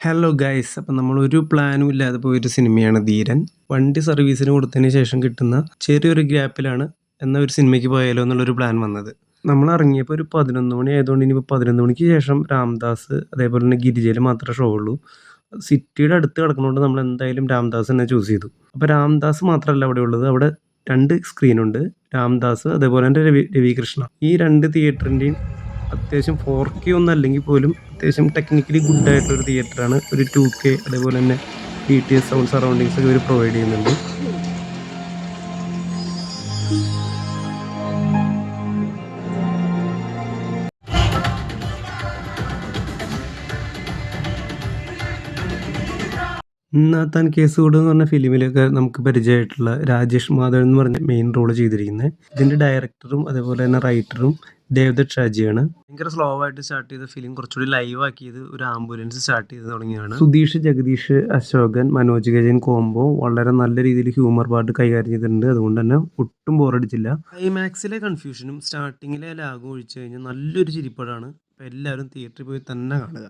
Hello guys അപ്പം നമ്മൾ ഒരു പ്ലാനും ഇല്ലാതെ പോയൊരു സിനിമയാണ് ധീരൻ. വണ്ടി സർവീസിന് കൊടുത്തതിന് ശേഷം കിട്ടുന്ന ചെറിയൊരു ഗ്യാപ്പിലാണ് എന്ന ഒരു സിനിമയ്ക്ക് പോയാലോ എന്നുള്ളൊരു പ്ലാൻ വന്നത്. നമ്മൾ ഇറങ്ങിയപ്പോൾ ഒരു പതിനൊന്ന് മണി ആയതുകൊണ്ട് ഇനിയിപ്പോൾ പതിനൊന്ന് മണിക്ക് ശേഷം രാംദാസ് അതേപോലെ തന്നെ ഗിരിജയിൽ മാത്രമേ ഷോ ഉള്ളൂ. സിറ്റിയുടെ അടുത്ത് കിടക്കുന്നതുകൊണ്ട് നമ്മൾ എന്തായാലും രാംദാസ് തന്നെ ചൂസ് ചെയ്തു. അപ്പോൾ രാംദാസ് മാത്രമല്ല അവിടെ ഉള്ളത്. അവിടെ രണ്ട് സ്ക്രീനുണ്ട് രാംദാസ് അതേപോലെ തന്നെ രവി രവികൃഷ്ണ. ഈ രണ്ട് തിയേറ്ററിന്റെയും അത്യാവശ്യം ഫോർ കെ ഒന്നും അല്ലെങ്കിൽ പോലും അത്യാവശ്യം ടെക്നിക്കലി ഗുഡ് ആയിട്ടൊരു തിയേറ്ററാണ് ഒരു ടു കെ അതേപോലെ തന്നെ D T S sound surroundings ഒക്കെ ഇവർ പ്രൊവൈഡ് ചെയ്യുന്നുണ്ട്. നാത്താൻ കേസുകൂട് എന്ന് പറഞ്ഞ ഫിലിമിലൊക്കെ നമുക്ക് പരിചയമായിട്ടുള്ള രാജേഷ് മാധവൻ എന്ന് പറഞ്ഞ മെയിൻ റോൾ ചെയ്തിരിക്കുന്നത്. ഇതിന്റെ ഡയറക്ടറും അതേപോലെ തന്നെ റൈറ്ററും ദേവദത്ത് ഷാജിയാണ്. ഭയങ്കര സ്ലോ ആയിട്ട് സ്റ്റാർട്ട് ചെയ്ത ഫിലിം കുറച്ചുകൂടി ലൈവ് ആക്കിയത് ഒരു ആംബുലൻസ് സ്റ്റാർട്ട് ചെയ്ത് തുടങ്ങിയാണ് സുധീഷ് ജഗദീഷ് അശോകൻ മനോജ് ഗജൻ കോംബോ വളരെ നല്ല രീതിയിൽ ഹ്യൂമർ പാട്ട് കൈകാര്യം ചെയ്തിട്ടുണ്ട്. അതുകൊണ്ട് തന്നെ ഒട്ടും ബോറടിച്ചില്ല ക്ലൈമാക്സിലെ കൺഫ്യൂഷനും സ്റ്റാർട്ടിങ്ങിലെ ലാഗും ഒഴിച്ചു കഴിഞ്ഞാൽ നല്ലൊരു ചിരിപ്പടാണ്. എല്ലാവരും തിയേറ്ററിൽ പോയി തന്നെ കാണുക.